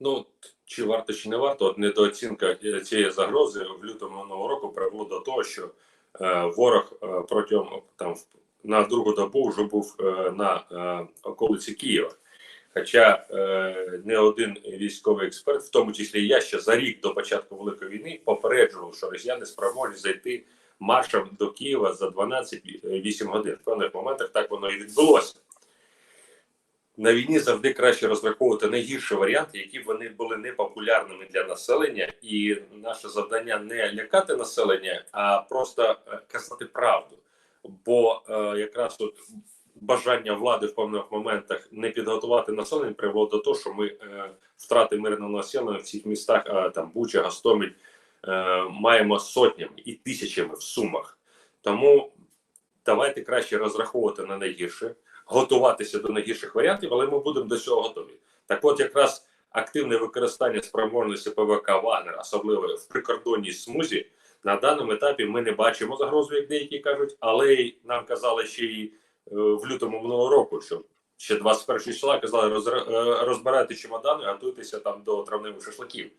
Ну чи варто, чи не варто, от недооцінка е, цієї загрози в лютому минулого року привело до того, що е, ворог е, протягом там на другу добу вже був е, на е, околиці Києва. Хоча е, не один військовий експерт, в тому числі я ще за рік до початку великої війни, попереджував, що росіяни спроможні зайти маршем до Києва за 12-8 годин. В певних моментах так воно і відбулося. На війні завжди краще розраховувати найгірші варіанти, які вони були непопулярними для населення, і наше завдання не лякати населення, а просто е, казати правду. Бо е, якраз от бажання влади в певних моментах не підготувати населення привело до того, що ми е, втрати мирного населення в цих містах, а там Буча, Гостомель, е, маємо сотнями і тисячами в сумах. Тому давайте краще розраховувати на найгірше, готуватися до найгірших варіантів, але ми будемо до цього готові. Так, от якраз активне використання спроможності ПВК Вагнер, особливо в прикордонній смузі, на даному етапі ми не бачимо загрозу, як деякі кажуть, але нам казали ще й е, в лютому минулого року, що ще 21 числа казали, е, розбирайте чемодани, готуйтеся там до травневих шашликів.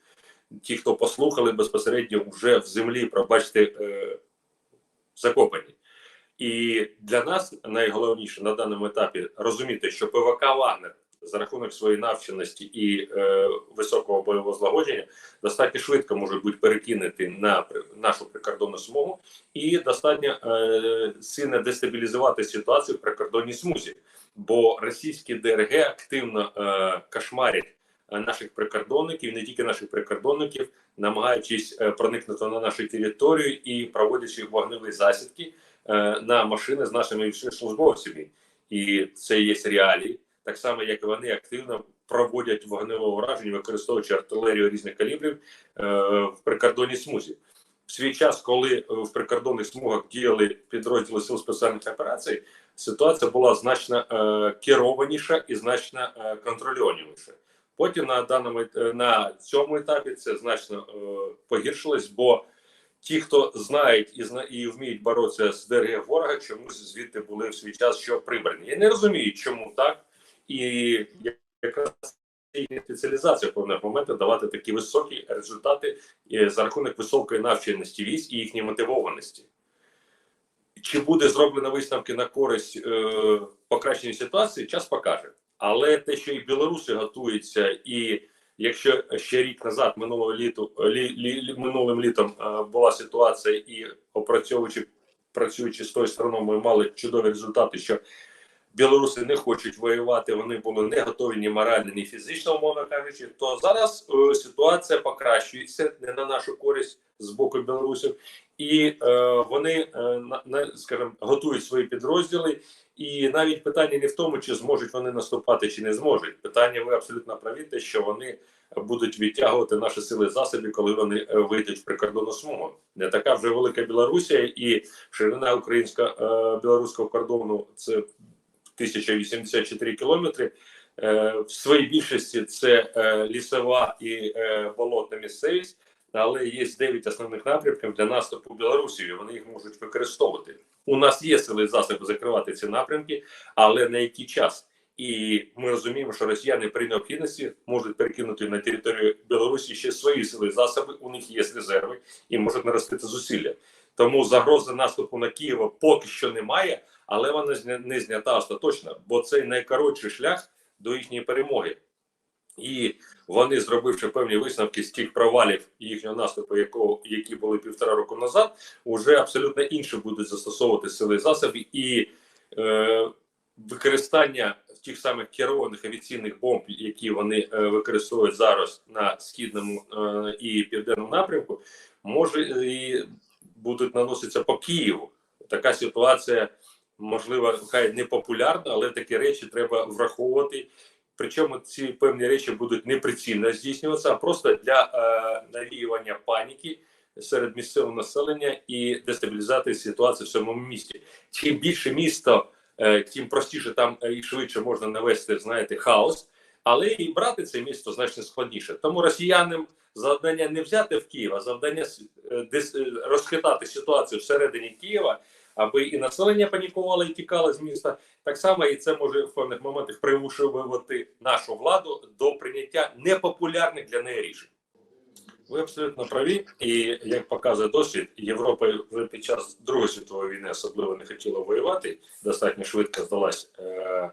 Ті, хто послухали безпосередньо вже в землі, пробачте, е, закопані. І для нас найголовніше на даному етапі розуміти, що ПВК Вагнер за рахунок своєї навченості і е, високого бойового злагодження достатньо швидко можуть бути перекинути на нашу прикордонну смугу і достатньо е, сильно дестабілізувати ситуацію в прикордонній смузі, бо російські ДРГ активно е, кошмарять наших прикордонників, не тільки наших прикордонників, намагаючись е, проникнути на нашу територію і проводячи вогневі засідки е, на машини з нашими службовцями. І це є реалії, так само як вони активно проводять вогневе ураження, використовуючи артилерію різних калібрів е, в прикордонній смузі. В свій час, коли е, в прикордонних смугах діяли підрозділи сил спеціальних операцій, ситуація була значно е, керованіша і значно е, контрольованіша. Потім на даному е, на цьому етапі це значно е, погіршилось, бо ті, хто знають і зна і вміють боротися з ДРГ ворога, чомусь звідти були в свій час що прибрані. Я не розумію, чому так, і якраз спеціалізація певних моментах давати такі високі результати е, за рахунок високої навченості військ і їхньої мотивованості. Чи буде зроблено висновки на користь е, покращення ситуації, час покаже. Але те, що і білоруси готуються, і якщо ще рік назад, минулого літу, лі, лі, минулим літом е, була ситуація, і опрацьовуючи працюючи з тою стороною, ми мали чудові результати, що білоруси не хочуть воювати, вони були не готові ні морально, ні фізично, умовно кажучи, то зараз е, ситуація покращується не на нашу користь з боку білорусів, і е, вони е, на, на скажімо, готують свої підрозділи. І навіть питання не в тому, чи зможуть вони наступати, чи не зможуть. Питання ви абсолютно праві, те, що вони будуть відтягувати наші сили засоби, коли вони е, вийдуть в прикордонну смугу. Не така вже велика Білорусія, і ширина українсько е, білоруського кордону це 1084 кілометри. Е, в своїй більшості це е, лісова і е, болотна місцевість, але є 9 основних напрямків для наступу Білорусі. Вони їх можуть використовувати. У нас є сили і засоби закривати ці напрямки, але на який час? І ми розуміємо, що росіяни при необхідності можуть перекинути на територію Білорусі ще свої сили і засоби. У них є резерви і можуть наростити зусилля. Тому загрози наступу на Києва поки що немає, але вона не знята остаточно, бо це найкоротший шлях до їхньої перемоги. І вони, зробивши певні висновки з тих провалів їхнього наступу, якого які були півтора року назад, вже абсолютно інше будуть застосовувати сили і засоби і е, використання тих самих керованих авіаційних бомб, які вони е, використовують зараз на східному е, і південному напрямку, може і будуть наноситися по Києву. Така ситуація можливо, хай не популярна, але такі речі треба враховувати. Причому ці певні речі будуть не прицільно здійснюватися, а просто для е, навіювання паніки серед місцевого населення і дестабілізації ситуації в самому місті. Чим більше місто, е, тим простіше там е, і швидше можна навести, знаєте, хаос, але і брати це місто значно складніше. Тому росіянам завдання не взяти в Київ, а завдання е, е, розхитати ситуацію всередині Києва. Аби і населення панікувало і тікало з міста. Так само і це може в певних моментах примушувати нашу владу до прийняття непопулярних для неї рішень. Ви абсолютно праві, і як показує досвід, Європа під час Другої світової війни особливо не хотіла воювати, достатньо швидко здалась е,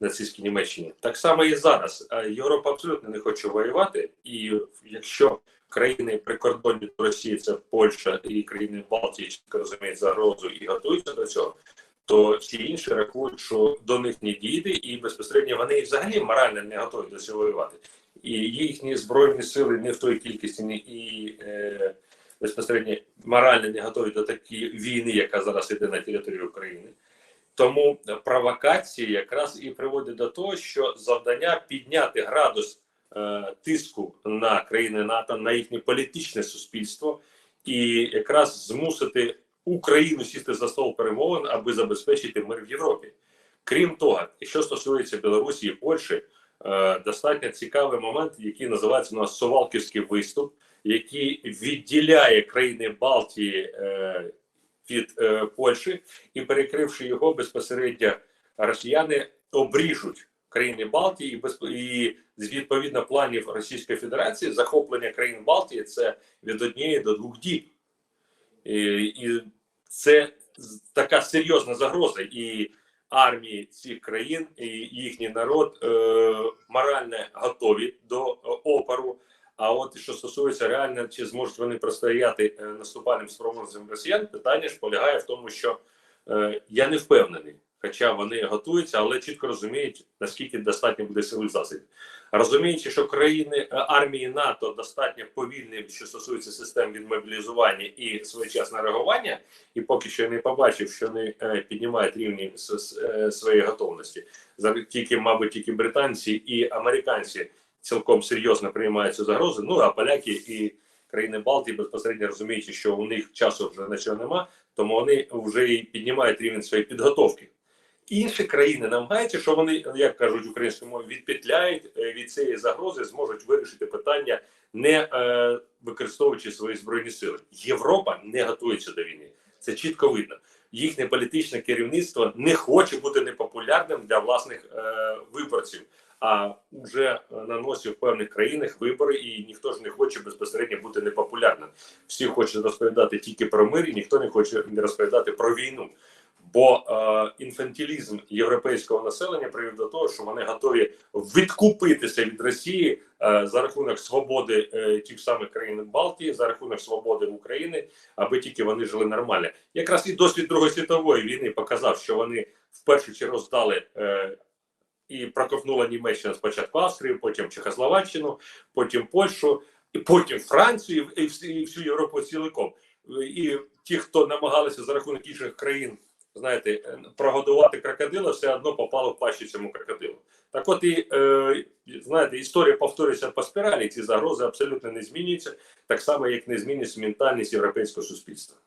нацистській Німеччині. Так само і зараз. Е, Європа абсолютно не хоче воювати, і якщо країни прикордонні до Росії, це Польща і країни Балтії, чітко розуміють загрозу і готуються до цього. То всі інші рахують, що до них не дійде, і безпосередньо вони взагалі морально не готові до цього воювати і їхні збройні сили не в той кількості і е, безпосередньо морально не готові до такої війни, яка зараз іде на території України. Тому провокації якраз і приводять до того, що завдання підняти градус тиску на країни НАТО, на їхнє політичне суспільство, і якраз змусити Україну сісти за стол перемовин, аби забезпечити мир в Європі. Крім того, що стосується Білорусі і Польщі, е, достатньо цікавий момент, який називається у нас Совалківський виступ, який відділяє країни Балтії е, від е, Польщі, і перекривши його безпосередньо, росіяни обріжуть країни Балтії і, відповідно планів Російської Федерації захоплення країн Балтії це від однієї до двох діб. І, і це така серйозна загроза. І армії цих країн і їхній народ е, морально готові до е, опору. А от що стосується реально, чи зможуть вони протистояти е, наступальним спроможностям росіян, питання ж полягає в тому, що е, я не впевнений, хоча вони готуються, але чітко розуміють, наскільки достатньо буде сили засобів. Розуміючи, що країни е, армії НАТО достатньо повільні, що стосується систем відмобілізування і своєчасне реагування, і поки що не побачив, що вони е, піднімають рівні е, своєї готовності. Тільки, мабуть, тільки британці і американці цілком серйозно приймають цю загрозу. Ну а поляки і країни Балтії безпосередньо розуміючи, що у них часу вже на чого нема, тому вони вже піднімають рівень своєї підготовки. Інші країни намагаються, що вони, як кажуть українською мовою, відпетляють е, від цієї загрози, зможуть вирішити питання, не е, використовуючи свої збройні сили. Європа не готується до війни. Це чітко видно. Їхнє політичне керівництво не хоче бути непопулярним для власних е, виборців, а вже е, наносить в певних країнах вибори, і ніхто ж не хоче безпосередньо бути непопулярним. Всі хочуть розповідати тільки про мир, і ніхто не хоче не розповідати про війну. Бо е, інфантилізм європейського населення привів до того, що вони готові відкупитися від Росії е, за рахунок свободи е, тих самих країн Балтії, за рахунок свободи України, аби тільки вони жили нормально. Якраз і досвід Другої світової війни показав, що вони в першу чергу здали е, і проковнула Німеччина спочатку Австрію, потім Чехословаччину, потім Польщу, і потім Францію і всю, Європу цілком. І ті, хто намагалися за рахунок інших країн знаєте, е, прогодувати крокодила, все одно попало в пащі цьому крокодилу. Так от і е, знаєте, історія повторюється по спіралі, ці загрози абсолютно не змінюються, так само як не змінюється ментальність європейського суспільства.